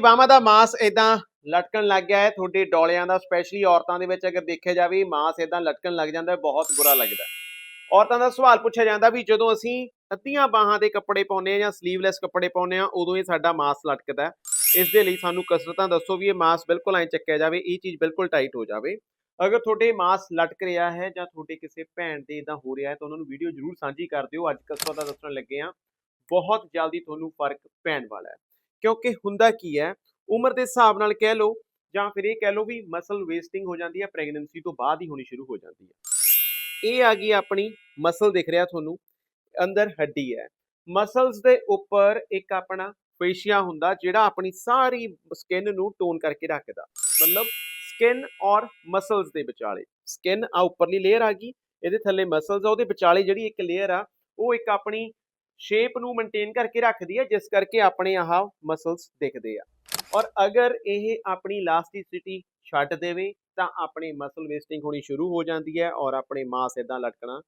ਬਾਹਾਂ ਦਾ ਮਾਸ ਇਦਾਂ ਲਟਕਣ ਲੱਗ ਗਿਆ ਹੈ? ਤੁਹਾਡੇ ਡੋਲਿਆਂ ਦਾ ਸਪੈਸ਼ਲੀ ਔਰਤਾਂ ਦੇ ਵਿੱਚ ਅਗਰ ਦੇਖਿਆ ਜਾਵੇ, ਮਾਸ ਇਦਾਂ ਲਟਕਣ ਲੱਗ ਜਾਂਦਾ ਬਹੁਤ ਬੁਰਾ ਲੱਗਦਾ ਔਰਤਾਂ ਦਾ ਸਵਾਲ ਪੁੱਛਿਆ ਜਾਂਦਾ ਵੀ ਜਦੋਂ ਅਸੀਂ ਅੱਧੀਆਂ ਬਾਹਾਂ ਦੇ ਕੱਪੜੇ ਪਾਉਂਦੇ ਆ ਜਾਂ ਸਲੀਵਲੈਸ ਕੱਪੜੇ ਪਾਉਂਦੇ ਆ ਉਦੋਂ ਇਹ ਸਾਡਾ ਮਾਸ ਲਟਕਦਾ ਹੈ। ਇਸ ਦੇ ਲਈ ਸਾਨੂੰ ਕਸਰਤਾਂ ਦੱਸੋ ਵੀ ਇਹ ਮਾਸ ਬਿਲਕੁਲ ਐਂ ਚੱਕਿਆ ਜਾਵੇ, ਇਹ ਚੀਜ਼ ਬਿਲਕੁਲ ਟਾਈਟ ਹੋ ਜਾਵੇ। ਅਗਰ ਤੁਹਾਡੇ ਮਾਸ ਲਟਕ ਰਿਹਾ ਹੈ ਜਾਂ ਤੁਹਾਡੇ ਕਿਸੇ ਭੈਣ ਦੇ ਇਦਾਂ ਹੋ ਰਿਹਾ ਹੈ, ਤਾਂ ਉਹਨਾਂ ਨੂੰ ਵੀਡੀਓ ਜ਼ਰੂਰ ਸਾਂਝੀ ਕਰ ਦਿਓ। ਅੱਜ ਕਸਰਤਾਂ ਦੱਸਣ ਲੱਗੇ ਆ ਬਹੁਤ ਜਲਦੀ ਤੁਹਾਨੂੰ ਫ਼ਰਕ ਪੈਣ ਵਾਲਾ ਹੈ। ਕਿਉਂਕਿ ਹੁੰਦਾ ਕੀ ਹੈ, ਉਮਰ ਦੇ ਹਿਸਾਬ ਨਾਲ ਕਹਿ ਲਓ ਜਾਂ ਫਿਰ ਇਹ ਕਹਿ ਲਓ ਵੀ ਮਸਲ ਵੇਸਟਿੰਗ ਹੋ ਜਾਂਦੀ ਹੈ ਪ੍ਰੈਗਨੈਂਸੀ ਤੋਂ ਬਾਅਦ ਹੀ ਹੋਣੀ ਸ਼ੁਰੂ ਹੋ ਜਾਂਦੀ ਹੈ। ਇਹ ਆ ਗਈ ਆਪਣੀ ਮਸਲ ਦਿਖ ਰਿਹਾ ਤੁਹਾਨੂੰ, ਅੰਦਰ ਹੱਡੀ ਹੈ। ਮਸਲਸ ਦੇ ਉੱਪਰ ਇੱਕ ਆਪਣਾ ਫੇਸ਼ੀਆ ਹੁੰਦਾ ਜਿਹੜਾ ਆਪਣੀ ਸਾਰੀ ਸਕਿਨ ਨੂੰ ਟੋਨ ਕਰਕੇ ਰੱਖਦਾ, ਮਤਲਬ ਸਕਿਨ ਔਰ ਮਸਲਸ ਦੇ ਵਿਚਾਲੇ। ਸਕਿਨ ਆ ਉੱਪਰਲੀ ਲੇਅਰ ਆ ਗਈ, ਇਹਦੇ ਥੱਲੇ ਮਸਲਸ ਆ, ਉਹਦੇ ਵਿਚਾਲੇ ਜਿਹੜੀ ਇੱਕ ਲੇਅਰ ਆ, ਉਹ ਇੱਕ ਆਪਣੀ ਸ਼ੇਪ ਨੂੰ ਮੇਨਟੇਨ ਕਰਕੇ ਰੱਖਦੀ ਹੈ ਜਿਸ ਕਰਕੇ ਆਪਣੇ ਆਹ ਮਸਲਸ ਦਿਖਦੇ ਆ। ਔਰ ਅਗਰ ਇਹ ਆਪਣੀ ਇਲਾਸਟਿਸਿਟੀ ਛੱਡ ਦੇਵੇ, ਤਾਂ ਆਪਣੇ ਮਸਲ ਵੇਸਟਿੰਗ ਹੋਣੀ ਸ਼ੁਰੂ ਹੋ ਜਾਂਦੀ ਹੈ ਔਰ ਆਪਣੇ ਮਾਸ ਇਦਾਂ ਲਟਕਣਾ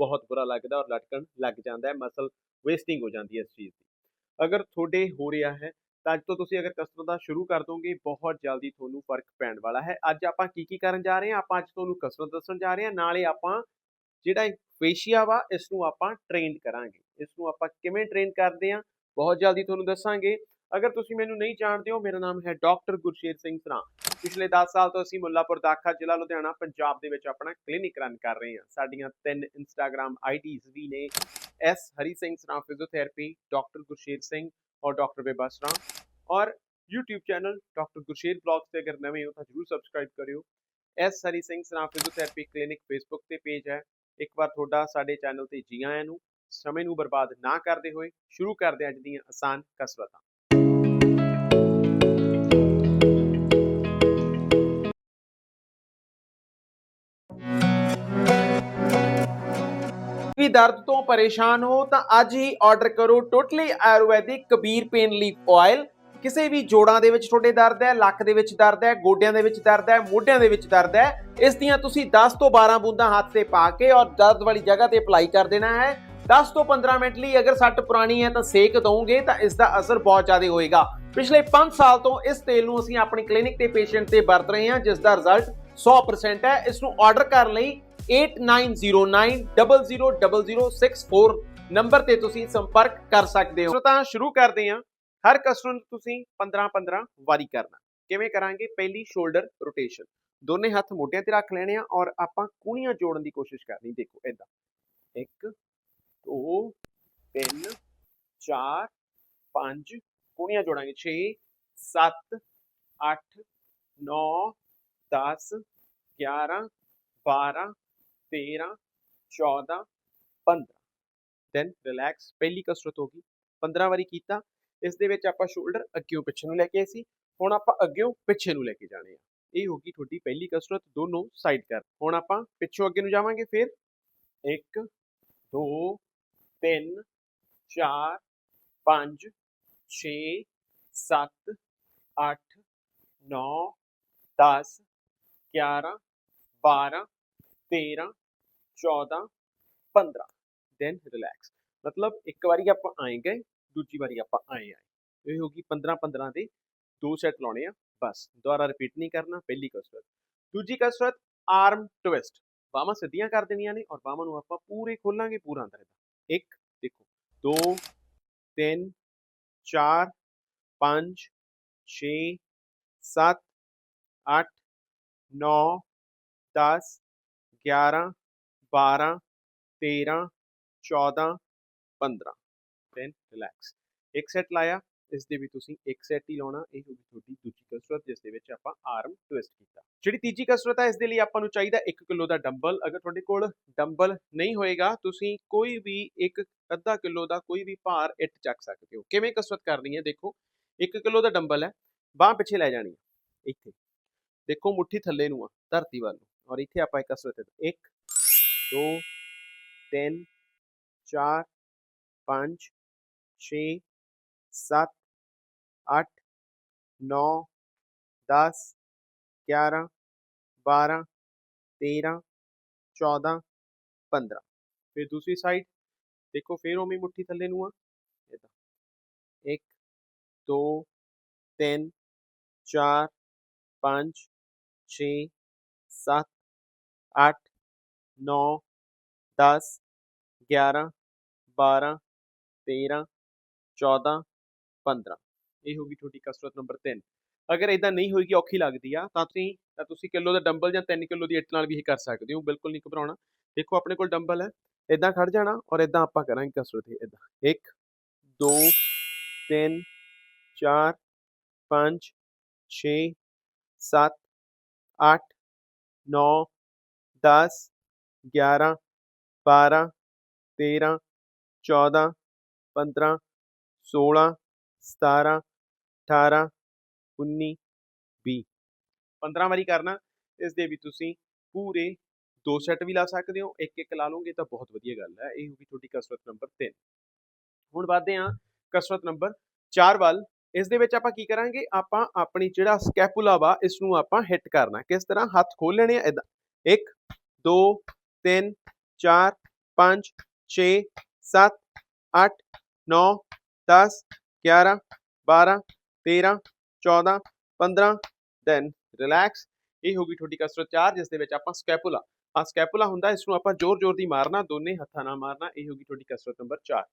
ਬਹੁਤ ਬੁਰਾ ਲੱਗਦਾ ਔਰ ਲਟਕਣ ਲੱਗ ਜਾਂਦਾ ਹੈ ਮਸਲ ਵੇਸਟਿੰਗ ਹੋ ਜਾਂਦੀ ਹੈ ਇਸ ਚੀਜ਼ ਦੀ। ਅਗਰ ਤੁਹਾਡੇ ਹੋ ਰਿਹਾ ਹੈ, ਤਾਂ ਅੱਜ ਤੋਂ ਤੁਸੀਂ ਅਗਰ ਕਸਰਤ ਦਾ ਸ਼ੁਰੂ ਕਰ ਦੋਗੇ, ਬਹੁਤ ਜਲਦੀ ਤੁਹਾਨੂੰ ਫ਼ਰਕ ਪੈਣ ਵਾਲਾ ਹੈ। ਅੱਜ ਆਪਾਂ ਕੀ ਕੀ ਕਰਨ ਜਾ ਰਹੇ ਹਾਂ, ਆਪਾਂ ਅੱਜ ਤੁਹਾਨੂੰ ਕਸਰਤ ਦੱਸਣ ਜਾ ਰਹੇ ਹਾਂ, ਨਾਲੇ ਆਪਾਂ ਜਿਹੜਾ ਫੇਸ਼ੀਆ ਵਾ ਇਸ ਨੂੰ ਆਪਾਂ ਟ੍ਰੇਨ ਕਰਾਂਗੇ। ਇਸ ਨੂੰ ਆਪਾਂ ਕਿਵੇਂ ਟ੍ਰੇਨ ਕਰਦੇ ਹਾਂ, ਬਹੁਤ ਜਲਦੀ ਤੁਹਾਨੂੰ ਦੱਸਾਂਗੇ। ਅਗਰ ਤੁਸੀਂ ਮੈਨੂੰ ਨਹੀਂ ਜਾਣਦੇ ਹੋ, ਮੇਰਾ ਨਾਮ ਹੈ ਡਾਕਟਰ ਗੁਰਸ਼ੇਰ ਸਿੰਘ ਸਰਾਂ ਪਿਛਲੇ 10 ਸਾਲ ਤੋਂ ਅਸੀਂ ਮੁੱਲਾਪੁਰ ਦਾਖਾ ਜ਼ਿਲ੍ਹਾ ਲੁਧਿਆਣਾ, ਪੰਜਾਬ ਦੇ ਵਿੱਚ ਆਪਣਾ ਕਲੀਨਿਕ ਰਨ ਕਰ ਰਹੇ ਹਾਂ। ਸਾਡੀਆਂ ਤਿੰਨ ਇੰਸਟਾਗ੍ਰam ਆਈਡੀਜ਼ ਵੀ ਨੇ। S Hari Singh Sran physiotherapy doctor Gursher Singh ਔਰ ਡਾਕਟਰ ਬੇਬਾ ਸਰਾਂ ਔਰ YouTube channel doctor Gursher blogs ਤੇ ਅਗਰ ਨਵੇਂ ਹੋ ਤਾਂ ਜਰੂਰ ਸਬਸਕ੍ਰਾਈਬ ਕਰਿਓ। S Hari Singh Sran physiotherapy clinic Facebook ਤੇ ਪੇਜ ਹੈ। ਇੱਕ ਵਾਰ ਤੁਹਾਡਾ ਸਾਡੇ ਚੈਨਲ ਤੇ ਜੀ ਆਇਆਂ ਨੂੰ। ਸਮੇਂ ਨੂੰ ਬਰਬਾਦ ਨਾ ਕਰਦੇ ਹੋਏ ਸ਼ੁਰੂ ਕਰਦੇ ਹਾਂ ਅੱਜ ਦੀਆਂ ਆਸਾਨ ਕਸਰਤਾਂ। ਵੀ ਦਰਦ ਤੋਂ ਪਰੇਸ਼ਾਨ ਹੋ ਤਾਂ ਅੱਜ ਹੀ ਆਰਡਰ ਕਰੋ totally Ayurvedic Kabir pain leaf oil ਕਿਸੇ ਵੀ ਜੋੜਾਂ ਦੇ ਵਿੱਚ ਤੁਹਾਡੇ ਦਰਦ ਹੈ, ਲੱਕ ਦੇ ਵਿੱਚ ਦਰਦ ਹੈ, ਗੋਡਿਆਂ ਦੇ ਵਿੱਚ ਦਰਦ ਹੈ, ਮੋਢਿਆਂ ਦੇ ਵਿੱਚ ਦਰਦ ਹੈ, ਇਸ ਦੀਆਂ ਤੁਸੀਂ 10 ਤੋਂ 12 ਬੂੰਦਾਂ ਹੱਥ ਤੇ ਪਾ ਕੇ ਔਰ ਦਰਦ ਵਾਲੀ ਜਗ੍ਹਾ ਤੇ ਅਪਲਾਈ ਕਰ ਦੇਣਾ ਹੈ। 10 ਤੋਂ 15 ਮਿੰਟ ਲਈ ਅਗਰ ਸੱਟ ਪੁਰਾਣੀ ਹੈ ਤਾਂ ਸੇਕ ਦਵੋਗੇ ਤਾਂ ਇਸ ਦਾ ਅਸਰ ਬਹੁਤ ਜ਼ਿਆਦਾ ਹੋਏਗਾ। ਪਿਛਲੇ 5 ਸਾਲ ਤੋਂ ਇਸ ਤੇਲ ਨੂੰ ਅਸੀਂ ਆਪਣੀ ਕਲੀਨਿਕ ਤੇ ਪੇਸ਼ੈਂਟ ਤੇ ਵਰਤ ਰਹੇ ਹਾਂ, ਜਿਸ ਦਾ ਰਿਜ਼ਲਟ 100% ਹੈ। ਇਸ ਨੂੰ ਆਰਡਰ ਕਰਨ ਲਈ 8909000064 ਨੰਬਰ ਤੇ ਤੁਸੀਂ ਸੰਪਰਕ ਕਰ ਸਕਦੇ ਹੋ। ਤਾਂ ਸ਼ੁਰੂ ਕਰਦੇ ਹਾਂ। ਹਰ ਕਸਟਮਰ ਨੂੰ ਤੁਸੀਂ 15-15 ਵਾਰੀ ਕਰਨਾ। ਕਿਵੇਂ ਕਰਾਂਗੇ? ਪਹਿਲੀ ਸ਼ੋਲਡਰ ਰੋਟੇਸ਼ਨ ਦੋਨੇ ਹੱਥ ਮੋਢਿਆਂ ਤੇ ਰੱਖ ਲੈਣੇ ਆ ਔਰ ਆਪਾਂ ਕੂਣੀਆਂ ਜੋੜਨ ਦੀ ਕੋਸ਼ਿਸ਼ ਕਰਨੀ। ਦੇਖੋ ਇਦਾਂ 1 2 3 4 5 ਕੂਣੀਆਂ ਜੋੜਾਂਗੇ 6 7 8 9 10 11 12 13 14 15 ਦੈਨ ਰਿਲੈਕਸ ਪਹਿਲੀ ਕਸਰਤ ਹੋ ਗਈ 15 ਵਾਰੀ ਕੀਤਾ। ਇਸ ਦੇ ਵਿੱਚ ਆਪਾਂ ਸ਼ੋਲਡਰ ਅੱਗੇ ਪਿੱਛੇ ਨੂੰ ਲੈ ਕੇ ਆਏ ਸੀ। ਹੁਣ ਆਪਾਂ ਅੱਗੇ ਪਿੱਛੇ ਨੂੰ ਲੈ ਕੇ ਜਾਣੇ ਆ। ਇਹ ਹੋ ਗਈ ਤੁਹਾਡੀ ਪਹਿਲੀ ਕਸਰਤ, ਦੋਨੋਂ ਸਾਈਡ ਕਰ। ਹੁਣ ਆਪਾਂ ਪਿੱਛੋਂ ਅੱਗੇ ਨੂੰ ਜਾਵਾਂਗੇ, ਫਿਰ 1 2 3 4 5 6 7 8 9 10 11 12 13 14 15 ਦੈਨ ਰਿਲੈਕਸ ਮਤਲਬ ਇੱਕ ਵਾਰੀ ਆਪਾਂ ਆਏ ਗਏ, ਦੂਜੀ ਵਾਰੀ ਆਪਾਂ ਆਏ ਆਏ। ਇਹ ਹੋ ਗਈ 15 15 ਦੇ ਦੋ ਸੈੱਟ ਲਾਉਣੇ ਆ, ਬਸ। ਦੁਬਾਰਾ ਰਿਪੀਟ ਨਹੀਂ ਕਰਨਾ, ਪਹਿਲੀ ਕਸਰਤ। ਦੂਜੀ ਕਸਰਤ ਆਰਮ ਟਵਿਸਟ ਬਾਹਾਂ ਸਿੱਧੀਆਂ ਕਰ ਦੇਣੀਆਂ ਨੇ ਔਰ ਬਾਹਾਂ ਨੂੰ ਆਪਾਂ ਪੂਰੇ ਖੋਲਾਂਗੇ, ਪੂਰਾ ਅੰਦਰ ਦਾ ਇੱਕ ਦੇਖੋ 2 3 4 5 6 7 8 9 10 11 12 13 14 15 ਦੈਨ ਰਿਲੈਕਸ ਇੱਕ ਸੈਟ ਲਾਇਆ ਇਸ ਦੇ ਵੀ ਤੁਸੀਂ ਇੱਕ ਸੈਟ ਹੀ ਲਾਉਣਾ, ਇਹ ਹੋਗੀ ਤੁਹਾਡੀ ਦੂਜੀ ਕਸਰਤ ਜਿਸ ਦੇ ਵਿੱਚ ਆਪਾਂ ਆਰਮ ਟਵਿਸਟ ਕੀਤਾ। ਜਿਹੜੀ ਤੀਜੀ ਕਸਰਤ ਹੈ ਇਸ ਦੇ ਲਈ ਆਪਾਂ ਨੂੰ ਚਾਹੀਦਾ 1 ਕਿਲੋ ਦਾ ਡੰਬਲ ਅਗਰ ਤੁਹਾਡੇ ਕੋਲ ਡੰਬਲ ਨਹੀਂ ਹੋਏਗਾ, ਤੁਸੀਂ ਕੋਈ ਵੀ ਇੱਕ ਅੱਧਾ ਕਿਲੋ ਦਾ ਕੋਈ ਵੀ ਭਾਰ ਇੱਟ ਚੱਕ ਸਕਦੇ ਹੋ। ਕਿਵੇਂ ਕਸਰਤ ਕਰਨੀ ਹੈ? ਦੇਖੋ 1 ਕਿਲੋ ਦਾ ਡੰਬਲ ਹੈ, ਬਾਹ ਪਿੱਛੇ ਲੈ ਜਾਣੀ ਹੈ, ਇੱਥੇ। ਦੇਖੋ ਮੁੱਠੀ ਥੱਲੇ ਨੂੰ ਆ, ਧਰਤੀ ਵੱਲ ਨੂੰ। ਔਰ ਇੱਥੇ ਆਪਾਂ ਇੱਕ ਕਸਰਤ 1 2 3 4 5 6 7 8 9 10 11 12 13 14 15 ਫਿਰ ਦੂਸਰੀ ਸਾਈਡ ਦੇਖੋ ਫਿਰ ਉਵੇਂ ਹੀ ਮੁੱਠੀ ਥੱਲੇ ਨੂੰ ਆ ਇਦਾਂ 1 2 3 4 5 6 7 8 9 10 11 12 13 14 15 ਇਹ ਹੋਗੀ ਤੁਹਾਡੀ ਕਸਰਤ ਨੰਬਰ 3 ਅਗਰ ਇਦਾਂ ਨਹੀਂ ਹੋਏਗੀ ਔਖੀ ਲੱਗਦੀ ਆ, ਤਾਂ ਤੁਸੀਂ ਤਾਂ ਤੁਸੀਂ ਕਿਲੋ ਦਾ ਡੰਬਲ ਜਾਂ 3 ਕਿਲੋ ਦੀ ਇੱਟ ਨਾਲ ਵੀ ਇਹ ਕਰ ਸਕਦੇ ਹੋ। ਬਿਲਕੁਲ ਨਹੀਂ ਘਬਰਾਉਣਾ। ਦੇਖੋ, ਆਪਣੇ ਕੋਲ ਡੰਬਲ ਹੈ। ਇਦਾਂ ਖੜ ਜਾਣਾ ਔਰ ਇਦਾਂ ਆਪਾਂ ਕਰਾਂਗੇ ਕਸਰਤ ਇਹ ਇਦਾਂ 1 2 3 4 5 6 7 8 9 10 11 12 13 14 15 16 17 18 19 20 15 ਵਾਰੀ ਕਰਨਾ, ਇਸ ਦੇ ਵੀ ਤੁਸੀਂ ਪੂਰੇ ਦੋ ਸੈੱਟ ਵੀ ਲਾ ਸਕਦੇ ਹੋ, ਇੱਕ ਇੱਕ ਲਾ ਲਓਗੇ ਤਾਂ ਬਹੁਤ ਵਧੀਆ ਗੱਲ ਹੈ, ਇਹ ਹੋਗੀ ਤੁਹਾਡੀ ਕਸਰਤ ਨੰਬਰ 3 ਹੁਣ ਵਧਦੇ ਹਾਂ, ਕਸਰਤ ਨੰਬਰ 4 ਵੱਲ, ਇਸ ਦੇ ਵਿੱਚ ਆਪਾਂ ਕੀ ਕਰਾਂਗੇ, ਆਪਾਂ ਆਪਣੀ ਜਿਹੜਾ ਸਕੈਪੂਲਾ ਵਾ ਇਸ ਨੂੰ ਆਪਾਂ ਹਿੱਟ ਕਰਨਾ ਕਿਸ ਤਰ੍ਹਾਂ? ਹੱਥ ਖੋਲ ਲੈਣੇ ਆ ਇਦਾਂ 1 2 3 4 5 6 7 8 9 10 11 12 13 14 15 ਦੈਨ ਰਿਲੈਕਸ ਇਹ ਹੋ ਗਈ ਤੁਹਾਡੀ ਕਸਰਤ 4 ਜਿਸ ਦੇ ਵਿੱਚ ਆਪਾਂ ਸਕੈਪੂਲਾ ਆ ਸਕੈਪੂਲਾ ਹੁੰਦਾ, ਇਸ ਨੂੰ ਆਪਾਂ ਜ਼ੋਰ-ਜ਼ੋਰ ਦੀ ਮਾਰਨਾ, ਦੋਨੇ ਹੱਥਾਂ ਨਾਲ ਮਾਰਨਾ, ਇਹ ਹੋ ਗਈ ਤੁਹਾਡੀ ਕਸਰਤ ਨੰਬਰ 4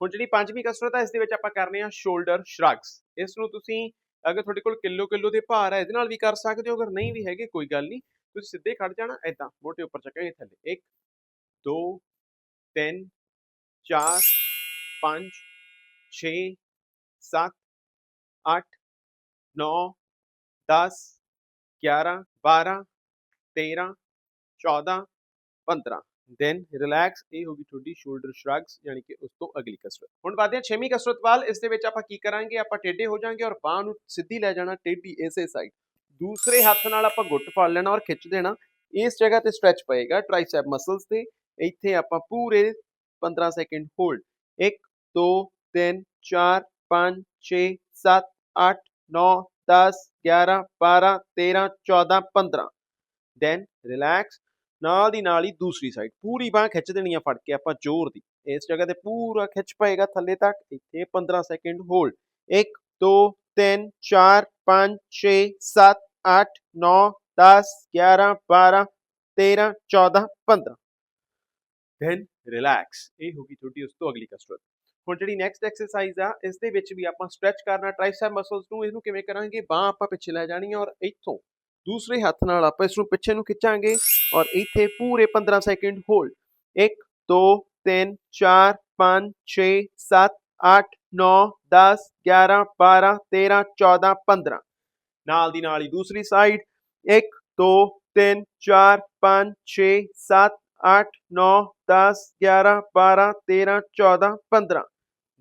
ਹੁਣ ਜਿਹੜੀ ਪੰਜਵੀਂ ਕਸਰਤ ਹੈ ਇਸ ਦੇ ਵਿੱਚ ਆਪਾਂ ਕਰਨੇ ਆ ਸ਼ੋਲਡਰ ਸ਼ਰਗਸ ਇਸ ਨੂੰ ਤੁਸੀਂ ਅਗਰ ਤੁਹਾਡੇ ਕੋਲ ਕਿਲੋ ਕਿਲੋ ਦੇ ਭਾਰ ਹੈ ਇਹਦੇ ਨਾਲ ਵੀ ਕਰ ਸਕਦੇ ਹੋ, ਅਗਰ ਨਹੀਂ ਵੀ ਹੈਗੇ, ਕੋਈ ਗੱਲ ਨਹੀਂ, ਤੁਸੀਂ ਸਿੱਧੇ ਖੜ ਜਾਣਾ ਐਦਾਂ ਮੋਢੇ ਉੱਪਰ ਚੱਕਾਂਗੇ ਥੱਲੇ 1 2 3 4 5 6 7 8 9 10 11 12 13 14 15 ਦੈਨ ਰਿਲੈਕਸ ਇਹ ਹੋਗੀ ਤੁਹਾਡੀ ਸ਼ੋਲਡਰ ਸ਼ਰਗਸ ਯਾਨੀ ਕਿ ਉਸ ਤੋਂ ਅਗਲੀ ਕਸਰਤ ਹੁਣ ਵਧਦੇ ਹਾਂ ਛੇਵੀਂ ਕਸਰਤ ਵੱਲ। ਇਸ ਦੇ ਵਿੱਚ ਆਪਾਂ ਕੀ ਕਰਾਂਗੇ? ਆਪਾਂ ਟੇਢੇ ਹੋ ਜਾਾਂਗੇ ਔਰ ਬਾਹ ਨੂੰ ਸਿੱਧੀ ਲੈ ਜਾਣਾ ਟੇਢੀ ਇਸੇ ਸਾਈਡ ਦੂਸਰੇ ਹੱਥ ਨਾਲ ਆਪਾਂ ਗੁੱਟ ਫੜ ਲੈਣਾ ਔਰ ਖਿੱਚ ਦੇਣਾ। ਇਸ ਜਗ੍ਹਾ ਤੇ ਸਟ੍ਰੈਚ ਪਏਗਾ ਟ੍ਰਾਈਸੈਪ ਮਸਲਸ ਤੇ। ਇੱਥੇ ਆਪਾਂ ਪੂਰੇ 15 ਸੈਕਿੰਡ ਹੋਲਡ 1 2 3 4 5 6 7 8 9 10 11 12 13 14 15 ਦੈਨ ਰਿਲੈਕਸ ਨਾਲ ਦੀ ਨਾਲ ਹੀ ਦੂਸਰੀ ਸਾਈਡ ਪੂਰੀ ਬਾਹ ਖਿੱਚ ਦੇਣੀ ਆ ਫੜ ਕੇ ਆਪਾਂ ਜ਼ੋਰ ਦੀ। ਇਸ ਜਗ੍ਹਾ ਤੇ ਪੂਰਾ ਖਿੱਚ ਪਏਗਾ ਥੱਲੇ ਤੱਕ, ਇੱਥੇ 15 ਸੈਕਿੰਡ ਹੋਲਡ 1 2 3 4 5 6 7 8 9 10 11 12 13 14 15 ਦੈਨ ਰਿਲੈਕਸ ਇਹ ਹੋਗੀ ਤੁਹਾਡੀ ਉਸ ਤੋਂ ਅਗਲੀ ਕਸਰਤ ਹੁਣ ਜਿਹੜੀ ਨੈਕਸਟ ਐਕਸਰਸਾਈਜ਼ ਆ ਇਸ ਦੇ ਵਿੱਚ ਵੀ ਆਪਾਂ ਸਟ੍ਰੈਚ ਕਰਨਾ ਟ੍ਰਾਈਸੈਪ ਮਸਲਸ ਨੂੰ, ਇਹਨੂੰ ਕਿਵੇਂ ਕਰਾਂਗੇ? ਬਾਹ ਆਪਾਂ ਪਿੱਛੇ ਲੈ ਜਾਣੀ ਹੈ ਔਰ ਇੱਥੋਂ ਦੂਸਰੇ ਹੱਥ ਨਾਲ ਆਪਾਂ ਇਸ ਨੂੰ ਪਿੱਛੇ ਨੂੰ ਖਿੱਚਾਂਗੇ ਔਰ ਇੱਥੇ ਪੂਰੇ 15 ਸੈਕਿੰਡ ਹੋਲਡ 1 2 3 4 5 6 7 8 9 10 11 12 13 14 15 ਨਾਲ ਦੀ ਨਾਲ ਹੀ ਦੂਸਰੀ ਸਾਈਡ 1 2 3 4 5 6 7 8 9 10 11 12 13 14 15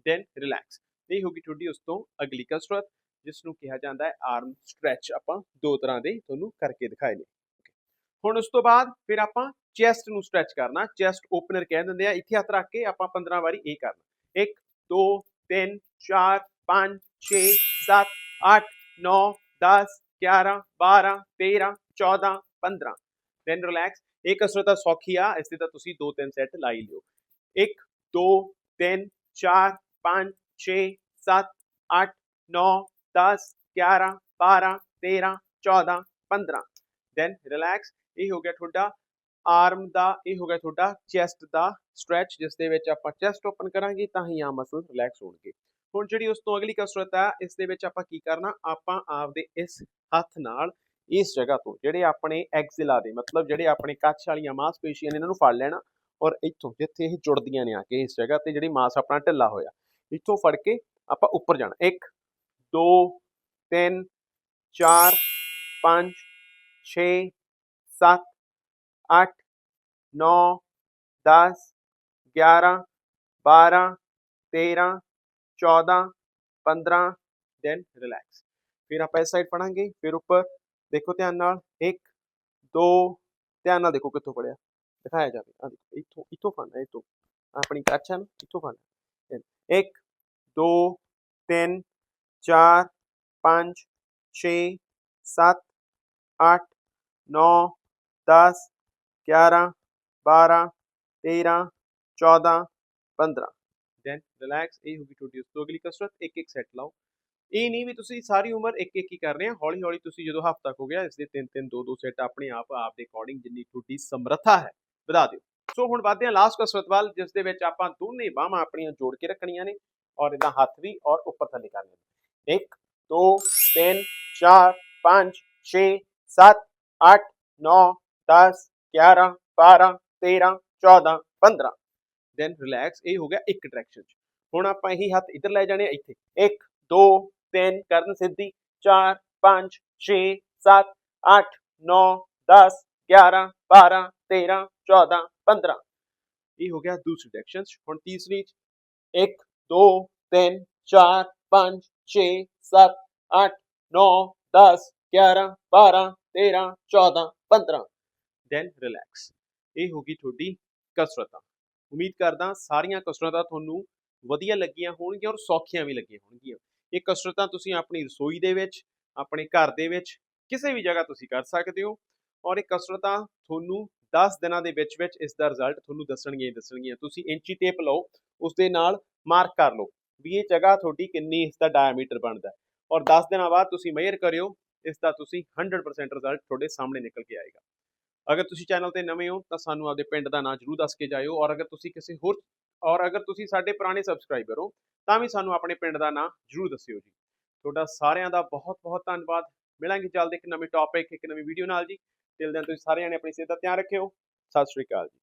ਦੈਨ ਰਿਲੈਕਸ ਇਹ ਹੋਗੀ ਤੁਹਾਡੀ ਉਸ ਤੋਂ ਅਗਲੀ ਕਸਰਤ ਜਿਸ ਨੂੰ ਕਿਹਾ ਜਾਂਦਾ ਹੈ ਆਰਮ ਸਟ੍ਰੈਚ ਆਪਾਂ ਦੋ ਤਰ੍ਹਾਂ ਦੇ ਤੁਹਾਨੂੰ ਕਰਕੇ ਦਿਖਾਏ ਨੇ। ਹੁਣ ਉਸ ਤੋਂ ਬਾਅਦ ਫਿਰ ਆਪਾਂ ਚੈਸਟ ਨੂੰ ਸਟ੍ਰੈਚ ਕਰਨਾ। ਚੈਸਟ ਓਪਨਰ ਕਹਿ ਦਿੰਦੇ ਆ। ਇੱਥੇ ਹੱਥ ਰੱਖ ਕੇ ਆਪਾਂ 15 ਵਾਰੀ ਇਹ ਕਰਨਾ। 1 2 3 4 5 6 7 8 9 10 11 12 13 14 15 ਦੈਨ ਰਿਲੈਕਸ ਇਹ ਕਸਰਤ ਤਾਂ ਸੌਖੀ ਆ। ਇਸ ਦੇ ਤਾਂ ਤੁਸੀਂ 2-3 ਸੈੱਟ ਲਾਈ ਲਿਓ। 1 2 3 4 5 6 7 8 9 10 11 12 13 14 15 ਦੈਨ ਰਿਲੈਕਸ ਇਹ ਹੋ ਗਿਆ ਤੁਹਾਡਾ ਆਰਮ ਦਾ, ਇਹ ਹੋ ਗਿਆ ਤੁਹਾਡਾ ਚੈਸਟ ਦਾ ਸਟ੍ਰੈਚ ਜਿਸ ਦੇ ਵਿੱਚ ਆਪਾਂ ਚੈਸਟ ਓਪਨ ਕਰਾਂਗੇ, ਤਾਂ ਹੀ ਆ ਮਸਲ ਰਿਲੈਕਸ ਹੋਣਗੇ। ਹੁਣ ਜਿਹੜੀ ਉਸ ਤੋਂ ਅਗਲੀ ਕਸਰਤ ਆ, ਇਸ ਦੇ ਵਿੱਚ ਆਪਾਂ ਕੀ ਕਰਨਾ, ਆਪਾਂ ਆਪਦੇ ਇਸ ਹੱਥ ਨਾਲ ਇਸ ਜਗ੍ਹਾ ਤੋਂ, ਜਿਹੜੇ ਆਪਣੇ ਐਕਸਿਲਾ ਦੇ, ਮਤਲਬ ਜਿਹੜੇ ਆਪਣੇ ਕੱਛ ਵਾਲੀਆਂ ਮਾਸਪੇਸ਼ੀਆਂ ਨੇ, ਇਹਨਾਂ ਨੂੰ ਫੜ ਲੈਣਾ ਔਰ ਇੱਥੋਂ ਜਿੱਥੇ ਇਹ ਜੁੜਦੀਆਂ ਨੇ ਆ ਕੇ ਇਸ ਜਗ੍ਹਾ ਤੇ, ਜਿਹੜੀ ਮਾਸ ਆਪਣਾ ਢਿੱਲਾ ਹੋਇਆ। ਇੱਥੋਂ ਫੜ ਕੇ ਆਪਾਂ ਉੱਪਰ ਜਾਣਾ 1 2 3 4 5 6 7 8 9 10 11 12 13 14 15 ਦੈਨ ਰਿਲੈਕਸ ਫਿਰ ਆਪਾਂ ਇਸ ਸਾਈਡ ਪੜਾਂਗੇ ਫਿਰ ਉੱਪਰ ਦੇਖੋ ਧਿਆਨ ਨਾਲ 1 2 ਧਿਆਨ ਨਾਲ ਦੇਖੋ ਕਿੱਥੋਂ ਪੜਿਆ ਦਿਖਾਇਆ ਜਾਵੇ ਆ ਦੇਖੋ ਇੱਥੋਂ ਇੱਥੋਂ ਫੜਨਾ ਇੱਥੋਂ ਆਪਣੀ ਕੱਛ ਹੈ ਨਾ ਇੱਥੋਂ ਫੜਨਾ 1 2 3 4 5 6 7 8 9 10 11 12 13 14 15 ਦੈਨ ਰਿਲੈਕਸ ਇਹ ਹੋਗੀ ਤੁਹਾਡੀ ਉਸ ਤੋਂ ਅਗਲੀ ਕਸਰਤ, ਇੱਕ ਇੱਕ ਸੈੱਟ ਲਾਓ। ਇਹ ਨਹੀਂ ਵੀ ਤੁਸੀਂ ਸਾਰੀ ਉਮਰ ਇੱਕ ਇੱਕ ਹੀ ਕਰ ਰਹੇ ਆ ਹੌਲੀ ਹੌਲੀ ਤੁਸੀਂ ਜਦੋਂ ਹਫ਼ਤਾ ਕੁ ਹੋ ਗਿਆ, ਇਸ ਦੇ ਤਿੰਨ ਤਿੰਨ, ਦੋ ਦੋ ਸੈੱਟ ਆਪਣੇ ਆਪ ਆਪ ਦੇ ਅਕੋਰਡਿੰਗ ਜਿੰਨੀ ਤੁਹਾਡੀ ਸਮਰੱਥਾ ਹੈ, ਵਧਾ ਦਿਓ। ਸੋ ਹੁਣ ਵਧਦੇ ਹਾਂ ਲਾਸਟ ਕਸਰਤ ਵੱਲ, ਜਿਸ ਦੇ ਵਿੱਚ ਆਪਾਂ ਦੋਨੇ ਬਾਹਾਂ ਆਪਣੀਆਂ ਜੋੜ ਕੇ ਰੱਖਣੀਆਂ ਨੇ। ਔਰ ਇਦਾਂ ਹੱਥ ਵੀ ਔਰ ਉੱਪਰ ਥੱਲੇ ਕਰਨੇ ਨੇ 1 2 3 4 5 6 7 8 9 10 11 12 13 14 15 ਦੈਨ ਰਿਲੈਕਸ ਇਹ ਹੋ ਗਿਆ ਇੱਕ ਡਾਇਰੈਕਸ਼ਨ ਚ ਹੁਣ ਆਪਾਂ ਇਹੀ ਹੱਥ ਇੱਧਰ ਲੈ ਜਾਣੇ ਆ ਇੱਥੇ 1 2 3 ਕਰਨ ਸਿੱਧੀ 4 5 6 7 8 9 10 11 12 13 14 15 ਇਹ ਹੋ ਗਿਆ ਦੂਸਰੀ ਡਾਇਰੈਕਸ਼ਨ ਚ ਹੁਣ ਤੀਸਰੀ ਚ 1 2 3 4 5 6 7 8 9 10 11 12 13 14 15 ਦੈਨ ਰਿਲੈਕਸ ਇਹ ਹੋ ਗਈ ਤੁਹਾਡੀ ਕਸਰਤਾਂ। ਉਮੀਦ ਕਰਦਾ ਸਾਰੀਆਂ ਕਸਰਤਾਂ ਤੁਹਾਨੂੰ ਵਧੀਆ ਲੱਗੀਆਂ ਹੋਣਗੀਆਂ ਔਰ ਸੌਖੀਆਂ ਵੀ ਲੱਗੀਆਂ ਹੋਣਗੀਆਂ। ਇਹ ਕਸਰਤਾਂ ਤੁਸੀਂ ਆਪਣੀ ਰਸੋਈ ਦੇ ਵਿੱਚ, ਆਪਣੇ ਘਰ ਦੇ ਵਿੱਚ, ਕਿਸੇ ਵੀ ਜਗ੍ਹਾ ਤੁਸੀਂ ਕਰ ਸਕਦੇ ਹੋ ਔਰ ਇਹ ਕਸਰਤਾਂ ਤੁਹਾਨੂੰ 10 ਦਿਨਾਂ ਦੇ ਵਿੱਚ ਵਿੱਚ ਇਸ ਦਾ ਰਿਜ਼ਲਟ ਤੁਹਾਨੂੰ ਦੱਸਣਗੀਆਂ ਹੀ ਦੱਸਣਗੀਆਂ। ਤੁਸੀਂ ਇੰਚੀ ਟੇਪ ਲਓ ਉਸ ਦੇ ਨਾਲ ਮਾਰਕ ਕਰ ਲਓ ਵੀ ਇਹ ਜਗ੍ਹਾ ਤੁਹਾਡੀ ਕਿੰਨੀ ਇਸ ਦਾ ਡਾਇਆਮੀਟਰ ਬਣਦਾ ਔਰ 10 ਦਿਨਾਂ ਬਾਅਦ ਤੁਸੀਂ ਮੇਅਰ ਕਰਿਓ, ਇਸ ਦਾ ਤੁਸੀਂ 100% ਰਿਜ਼ਲਟ ਤੁਹਾਡੇ ਸਾਹਮਣੇ ਨਿਕਲ ਕੇ ਆਏਗਾ। ਅਗਰ ਤੁਸੀਂ ਚੈਨਲ ਤੇ ਨਵੇਂ ਹੋ ਤਾਂ ਸਾਨੂੰ ਆਪਦੇ ਪਿੰਡ ਦਾ ਨਾਂ ਜਰੂਰ ਦੱਸ ਕੇ ਜਾਇਓ ਔਰ ਅਗਰ ਤੁਸੀਂ ਕਿਸੇ ਹੋਰ ਔਰ ਅਗਰ ਤੁਸੀਂ ਸਾਡੇ ਪੁਰਾਣੇ ਸਬਸਕ੍ਰਾਈਬਰ ਹੋ ਤਾਂ ਵੀ ਸਾਨੂੰ ਆਪਣੇ ਪਿੰਡ ਦਾ ਨਾਂ ਜਰੂਰ ਦੱਸਿਓ ਜੀ। ਤੁਹਾਡਾ ਸਾਰਿਆਂ ਦਾ ਬਹੁਤ ਬਹੁਤ ਧੰਨਵਾਦ। ਮਿਲਾਂਗੇ ਜਲਦ ਇੱਕ ਨਵੇਂ ਟੌਪਿਕ ਇੱਕ ਨਵੀਂ ਵੀਡੀਓ ਨਾਲ ਜੀ। ਤਿਲ ਦਿਨ ਤੁਸੀਂ ਸਾਰਿਆਂ ਨੇ ਆਪਣੀ ਸਿਹਤ ਦਾ ਧਿਆਨ ਰੱਖਿਓ। ਸਤਿ ਸ਼੍ਰੀ ਅਕਾਲ ਜੀ।